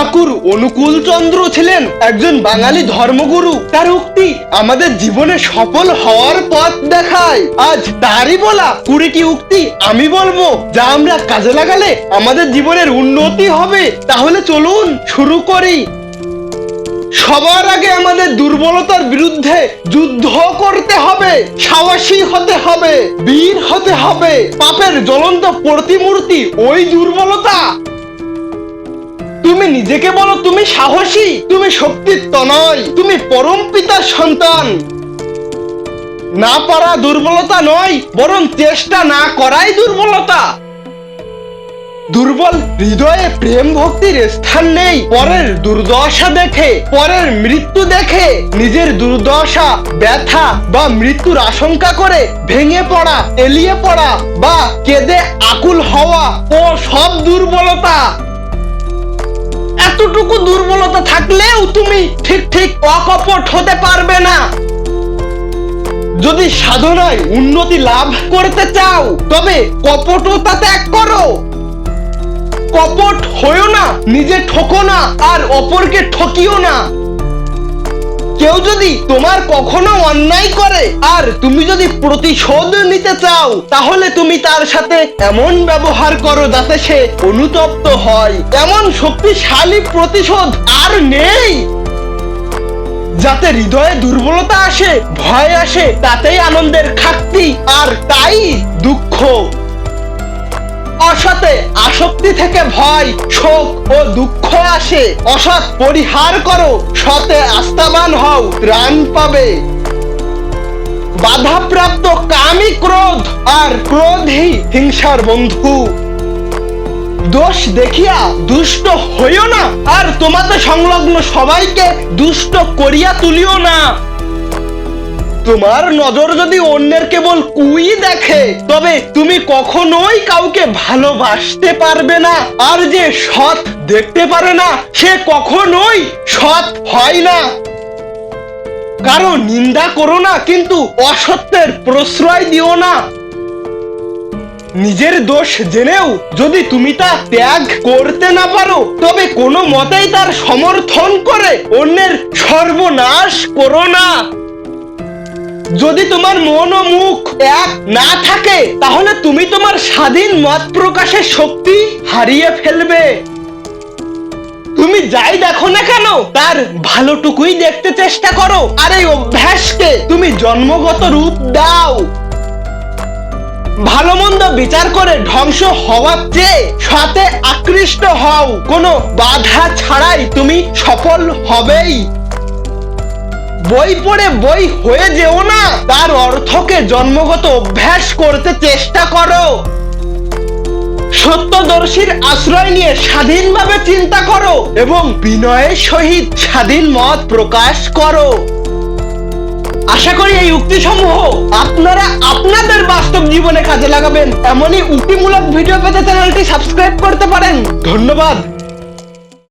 ঠাকুর অনুকূল চন্দ্র ছিলেন, একজন বাঙালি ধর্মগুরু। তার উক্তি আমাদের জীবনে সফল হওয়ার পথ দেখায়। আজ তারই বলা কুড়িটি উক্তি আমি বলব, যা আমরা কাজে লাগালে আমাদের জীবনের উন্নতি হবে। তাহলে চলুন শুরু করি। সবার আগে আমাদের দুর্বলতার বিরুদ্ধে যুদ্ধ করতে হবে, সাহসী হতে হবে, বীর হতে হবে। পাপের জ্বলন্ত প্রতিমূর্তি ওই দুর্বলতা। তুমি নিজেকে বলো তুমি সাহসী, তুমি শক্তিত্ব নয়, তুমি পরম পিতার সন্তান। না পারা দুর্বলতা নয়, বরং চেষ্টা না করাই দুর্বলতা। দুর্বল হৃদয়ে প্রেম ভক্তির স্থান নেই, পরের দুর্দশা দেখে, পরের মৃত্যু দেখে। নিজের দুর্দশা, ব্যথা বা মৃত্যুর আশঙ্কা করে ভেঙে পড়া, এলিয়ে পড়া বা কেঁদে আকুল হওয়া, ও সব দুর্বলতা। এতটুকু দুর্বলতা থাকলেও তুমি ঠিক ঠিক অকপট হতে পারবে না। যদি সাধনায় উন্নতি লাভ করতে চাও, তবে কপটতা ত্যাগ করো। কপট হইও না, নিজে ঠকো না, আর অপরকে ঠকিও না। কেউ যদি তোমার কখনো অন্যায় করে আর তুমি যদি প্রতিশোধ নিতে চাও, তাহলে তুমি তার সাথে এমন ব্যবহার করো যাতে সে অনুতপ্ত হয়। এমন শক্তিশালী প্রতিশোধ আর নেই যাতে হৃদয়ে দুর্বলতা আসে, ভয় আসে, তাতেই আনন্দের খাক্তি আর তাই দুঃখ। অসতে আসক্তি থেকে ভয়, শোক ও দুঃখ আসে। অসৎ পরিহার করো, সতে আস্থাবান হও, ত্রাণ পাবে। বাধাপ্রাপ্ত কামই ক্রোধ আর ক্রোধই হিংসার বন্ধু। দোষ দেখিয়া দুষ্ট হইও না, আর তোমাতে সংলগ্ন সবাইকে দুষ্ট করিয়া তুলিও না। তোমার নজর যদি অন্যের কেবল কুই দেখে, তবে তুমি কখনোই কাউকে ভালোবাসতে পারবে না। আর যে সৎ দেখতে পারে না, সে কখনোই সৎ হয় না। কারও নিন্দা করো না, কিন্তু অসত্যের প্রশ্রয় দিও না। নিজের দোষ জেনেও যদি তুমি তা ত্যাগ করতে না পারো, তবে কোনো মতেই তার সমর্থন করে অন্যের সর্বনাশ করো না। যদি তোমার মন ও মুখ এক না থাকে, তাহলে তুমি তোমার স্বাধীন মত প্রকাশের শক্তি হারিয়ে ফেলবে। তুমি যাই দেখো না কেন, তার ভালোটুকুই দেখতে চেষ্টা করো, আর এই অভ্যাসকে তুমি জন্মগত রূপ দাও। ভালো মন্দ বিচার করে ধ্বংস হওয়ার চেয়ে সাথে আকৃষ্ট হও, কোনো বাধা ছাড়াই তুমি সফল হবেই। বই পড়ে বই হয়ে যেও না। তার অর্থকে জন্মগত অভ্যাস করতে চেষ্টা করো। সত্যদর্শীর আশ্রয় নিয়ে স্বাধীনভাবে চিন্তা করো এবং বিনয়ের সহিত স্বাধীন মত প্রকাশ করো। আশা করি এই উক্তিসমূহ আপনারা আপনাদের বাস্তব জীবনে কাজে লাগাবেন। এমনই উক্তিমূলক ভিডিও পেতে চ্যানেলটি সাবস্ক্রাইব করতে পারেন। ধন্যবাদ।